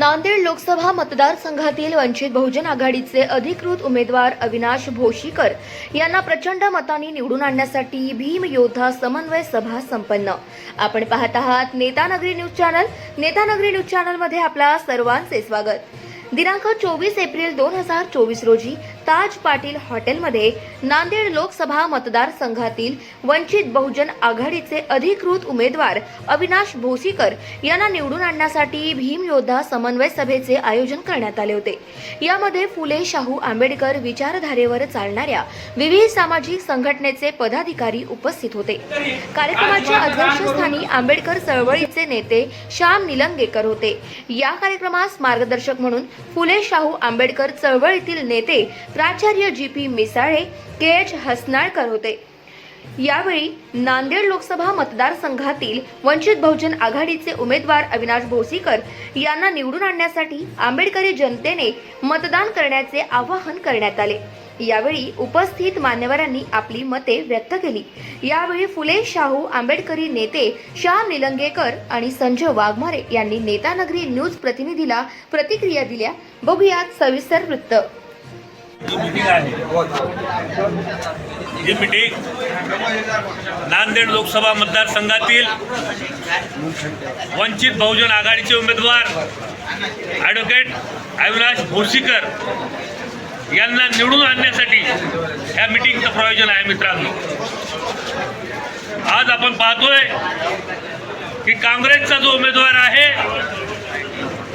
नांदेड लोकसभा मतदारसंघातील वंचित बहुजन आघाडीचे अधिकृत उमेदवार अविनाश भोशीकर यांना प्रचंड मतांनी निवडून आणण्यासाठी भीम योद्धा समन्वय सभा संपन्न. आपण पाहत आहात Netanagari news channel. Netanagari news चॅनलमध्ये आपला सर्वांचे स्वागत. दिनांक चोवीस एप्रिल दोन हजार चोवीस रोजी ताज पाटील हॉटेलमध्ये नांदेड लोकसभा मतदारसंघातील वंचित बहुजन आघाडीचे अधिकृत उमेदवार अविनाश भोसीकर यांना निवडून आणण्यासाठी भीम योद्धा समन्वय सभेचे आयोजन करण्यात आले होते. यामध्ये फुले शाहू आंबेडकर विचारधारेवर चालणाऱ्या विविध सामाजिक संघटनेचे पदाधिकारी उपस्थित होते. कार्यक्रमाच्या अध्यक्षस्थानी आंबेडकर चळवळीचे नेते श्याम निलंगेकर होते. या कार्यक्रमास मार्गदर्शक म्हणून फुले शाहू आंबेडकर चळवळीतील नेते प्राचार्य जी पी मिसाळे के एच हसनाळकर होते. यावेळी नांदेड लोकसभा मतदारसंघातील वंचित बहुजन आघाडीचे उमेदवार अविनाश भोसीकर यांना निवडून आणण्यासाठी आंबेडकरी जनतेने मतदान करण्याचे आवाहन करण्यात आले. यावेळी उपस्थित मान्यवरांनी आपली मते व्यक्त केली. यावेळी फुले शाहू आंबेडकरी नेते श्याम निलंगेकर आणि संजय वाघमारे यांनी नेतानगरी न्यूज प्रतिनिधीला प्रतिक्रिया दिल्या. बघूयात सविस्तर वृत्त. ही मीटिंग आहे. ही नांदेड लोकसभा मतदारसंघातील वंचित बहुजन आघाडीचे उमेदवार ॲडव्होकेट अविनाश भोसीकर यांना निवडून आणण्यासाठी या मीटिंगचं प्रयोजन आहे मित्रांनो. आज आपण पाहतोय की काँग्रेसचा जो उमेदवार आहे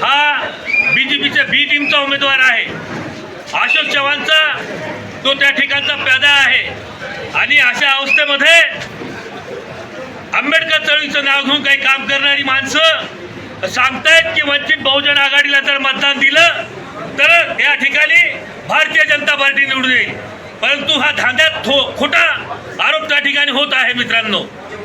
हा बीजेपीच्या बी टीमचा उमेदवार आहे. अशोक चव्हाणचा तो त्या ठिकाणचा पैदा आहे. आणि अशा अवस्थेमध्ये आंबेडकर चळवळीचं नाव घेऊन काही काम करणारी माणसं सांगतायत की वंचित बहुजन आघाडीला जर मतदान दिलं तर या ठिकाणी भारतीय जनता पार्टी निवडून येईल. परंतु हा धांद्यात थो खोटा आरोप त्या ठिकाणी होत आहे मित्रांनो.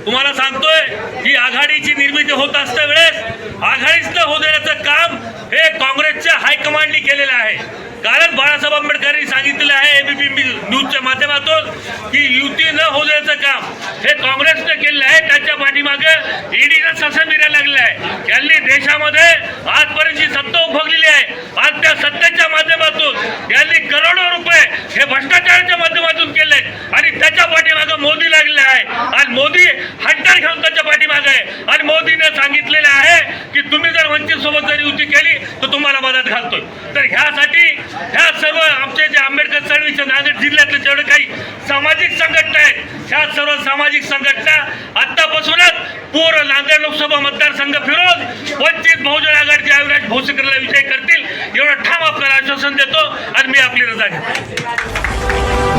तुम्हाला सांगतोय ही आघाडीची निर्मिती होत असता वेळेस आघाडीच न होऊ देण्याचं काम हे काँग्रेसच्या हायकमांडनी केलेलं आहे. कारण बाळासाहेब आंबेडकरांनी सांगितलेलं आहे एबीपी न्यूजच्या माध्यमातून की युती न होऊ काम. हे काँग्रेसनं केलेलं आहे. त्याच्या पाठीमागे ईडीनं ससा मिरायला लागलेला आहे त्यांनी देशामध्ये आजपर्यंत सत्ता उभगलेली आहे. आज त्या सत्तेच्या माध्यमातून त्यांनी करोडो रुपये हे भ्रष्टाचाराच्या माध्यमातून केले. आणि त्याच्या पाठीमागे मोदी लागलेला आहे. आणि मोदी हंटर घेऊन त्याच्या पाठीमागे आहे. आणि मोदीने सांगितलेलं आहे की तुम्ही जर वंचित सोबत जर युती केली तर तुम्हाला मदत घालतोय. तर ह्यासाठी ह्या सर्व आमचे जे आंबेडकर चळवीचे नांदेड जिल्ह्यातले जेवढे काही सामाजिक संघटना आहेत ह्या सर्व सामाजिक संघटना आत्तापासूनच पूर्ण नांदेड लोकसभा मतदारसंघ फिरून वंचित बहुजन आघाडीचे आयुराज भोसकरला विजय करतील. एवढं ठाम आपल्याला आश्वासन देतो. आणि मी आपली रजा घेतो.